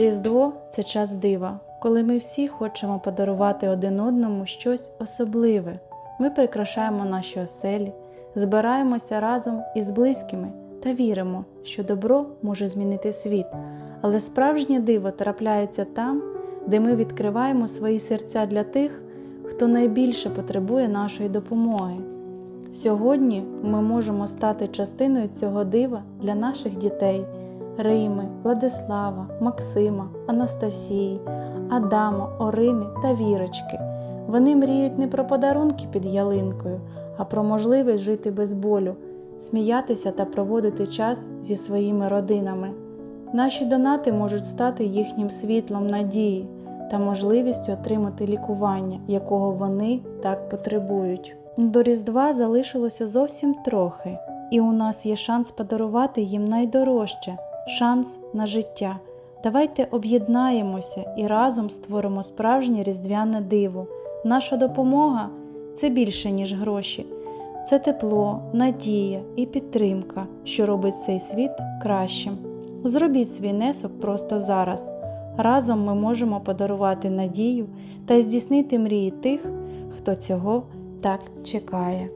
Різдво це час дива, коли ми всі хочемо подарувати один одному щось особливе. Ми прикрашаємо наші оселі, збираємося разом із близькими та віримо, що добро може змінити світ. Але справжнє диво трапляється там, де ми відкриваємо свої серця для тих, хто найбільше потребує нашої допомоги. Сьогодні ми можемо стати частиною цього дива для наших дітей Рими, Владислава, Максима, Анастасії, Адама, Орини та Вірочки. Вони мріють не про подарунки під ялинкою, а про можливість жити без болю, сміятися та проводити час зі своїми родинами. Наші донати можуть стати їхнім світлом надії та можливістю отримати лікування, якого вони так потребують. До Різдва залишилося зовсім трохи, і у нас є шанс подарувати їм найдорожче шанс на життя. Давайте об'єднаємося і разом створимо справжнє різдвяне диво. Наша допомога це більше, ніж гроші. Це тепло, надія і підтримка, що робить цей світ кращим. Зробіть свій внесок просто зараз. Разом ми можемо подарувати надію та здійснити мрії тих, хто цього так чекає.